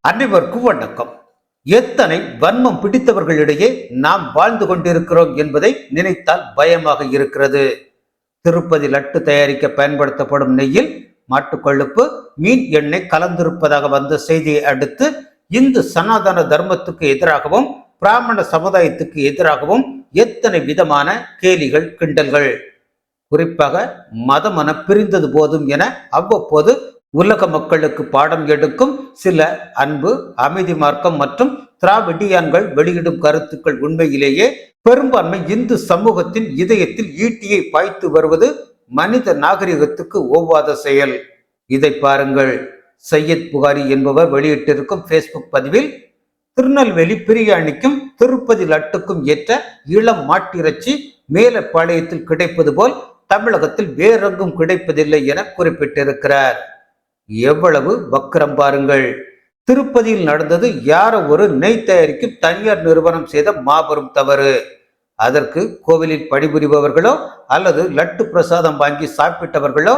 அனைவருக்கும் வணக்கம் எத்தனை வன்மம் பிடித்தவர்களிடையே நாம் வாழ்ந்து கொண்டிருக்கிறோம் என்பதை நினைத்தால் பயமாக இருக்கிறது. திருப்பதி லட்டு தயாரிக்க பயன்படுத்தப்படும் நெய்யில் மாட்டுக்கொழுப்பு மீன் எண்ணெய் கலந்திருப்பதாக வந்த செய்தியை அடுத்து இந்து சனாதன தர்மத்துக்கு எதிராகவும் பிராமண சமுதாயத்துக்கு எதிராகவும் எத்தனை விதமான கேலிகள் கிண்டல்கள். குறிப்பாக மதமன பிரிந்தது போதும் என அவ்வப்போது உலக மக்களுக்கு பாடம் எடுக்கும் சில அன்பு அமைதி மார்க்கம் மற்றும் திராவிடியான்கள் வெளியிடும் கருத்துக்கள் உண்மையிலேயே பெரும்பான்மை இந்து சமூகத்தின் இதயத்தில் ஈட்டியை பாய்த்து வருவது மனித நாகரிகத்துக்கு ஒவ்வாத செயல். இதை பாருங்கள். சையத் புகாரி என்பவர் வெளியிட்டிருக்கும் ஃபேஸ்புக் பதிவில் திருநெல்வேலி பிரியாணிக்கும் திருப்பதி லட்டுக்கும் ஏற்ற இளம் மாட்டிறைச்சி மேலப்பாளையத்தில் கிடைப்பது போல் தமிழகத்தில் வேறெங்கும் கிடைப்பதில்லை என குறிப்பிட்டிருக்கிறார். எவ்வளவு வக்கரம் பாருங்கள். திருப்பதியில் நடந்தது யாரோ ஒரு நெய் தயாரிக்கும் தனியார் நிறுவனம் செய்த மாபெரும் தவறு. அதற்கு கோவிலில் பணிபுரிபவர்களோ அல்லது லட்டு பிரசாதம் வாங்கி சாப்பிட்டவர்களோ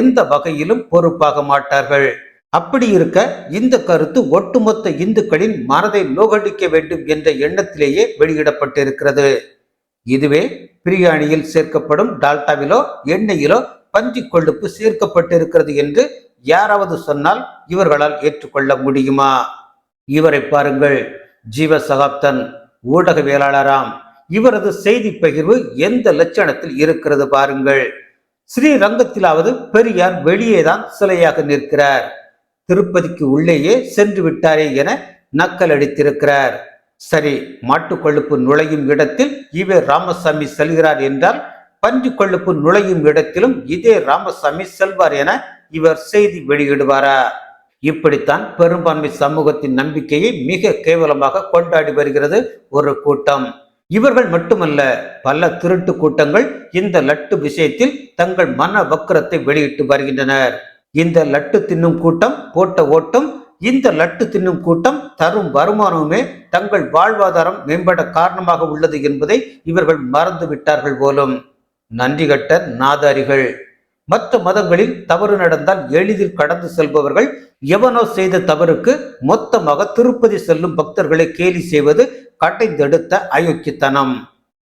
எந்த வகையிலும் பொறுப்பாக மாட்டார்கள். அப்படி இருக்க இந்த கருத்து ஒட்டுமொத்த இந்துக்களின் மனதை நோகடிக்க வேண்டும் என்ற எண்ணத்திலேயே வெளியிடப்பட்டிருக்கிறது. இதுவே பிரியாணியில் சேர்க்கப்படும் டால்டாவிலோ எண்ணெயிலோ பஞ்சு கொழுப்பு சேர்க்கப்பட்டிருக்கிறது என்று யாராவது சொன்னால் இவர்களால் ஏற்றுக்கொள்ள முடியுமா? இவரை பாருங்கள் ஜீவ சகாப்தன் ஊடகவியலாளராம். இவரது செய்தி பகிர்வு எந்த லட்சணத்தில் இருக்கிறது பாருங்கள். ஸ்ரீரங்கத்திலாவது பெரியார் வெளியேதான் சிலையாக நிற்கிறார். திருப்பதிக்கு உள்ளேயே சென்று விட்டாரே என நக்கல் அடித்திருக்கிறார். சரி மாட்டு கொழுப்பு நுழையும் இடத்தில் இவே ராமசாமி செல்கிறார் என்றால் பஞ்சு கொழுப்பு நுழையும் இடத்திலும் இதே ராமசாமி செல்வார் என இவர் செய்தி வெளியிடுவாரா? இப்படித்தான் பெரும்பான்மை சமூகத்தின் நம்பிக்கையை மிக கேவலமாக கொண்டாடி வருகிறது ஒரு கூட்டம். இவர்கள் மட்டுமல்ல பல திருட்டு கூட்டங்கள் இந்த லட்டு விஷயத்தில் தங்கள் மன வக்கரத்தை வெளியிட்டு வருகின்றனர். இந்த லட்டு தின்னும் கூட்டம் போட்ட ஓட்டம் இந்த லட்டு தின்னும் கூட்டம் தரும் வருமானமுமே தங்கள் வாழ்வாதாரம் மேம்பட காரணமாக உள்ளது என்பதை இவர்கள் மறந்து விட்டார்கள் போலும். நன்றி கட்ட நாதாரிகள். மற்ற மதங்களில் தவறு நடந்தால் எளிதில் கடந்து செல்பவர்கள். எவனோ செய்த தவறுக்கு மொத்தமாக திருப்பதி செல்லும் பக்தர்களை கேலி செய்வது கடைந்தெடுத்த அயோக்கியத்தனம்.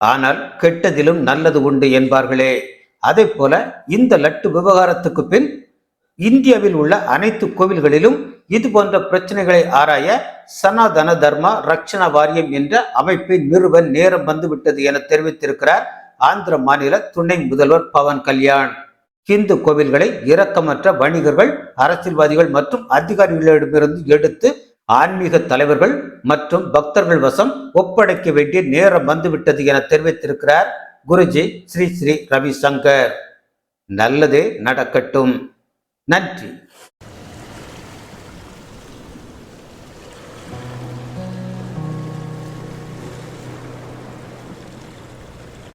ஆனால் கெட்டதிலும் நல்லது உண்டு என்பார்களே. அதே போல இந்த லட்டு விவகாரத்துக்கு பின் இந்தியாவில் உள்ள அனைத்து கோவில்களிலும் இது போன்ற பிரச்சனைகளை ஆராய சனாதன தர்மா ரக்ஷணா வாரியம் என்ற அமைப்பை நிறுவ நேரம் வந்துவிட்டது என தெரிவித்திருக்கிறார் ஆந்திர மாநில துணை முதல்வர் பவன் கல்யாண். இந்து கோவில்களை இரக்கமற்ற வணிகர்கள் அரசியல்வாதிகள் மற்றும் அதிகாரிகளிடமிருந்து எடுத்து ஆன்மீக தலைவர்கள் மற்றும் பக்தர்கள் வசம் ஒப்படைக்க வேண்டிய நேரம் வந்துவிட்டது என தெரிவித்திருக்கிறார் குருஜி ஸ்ரீ ஸ்ரீ ரவிசங்கர். நல்லதே நடக்கட்டும். நன்றி.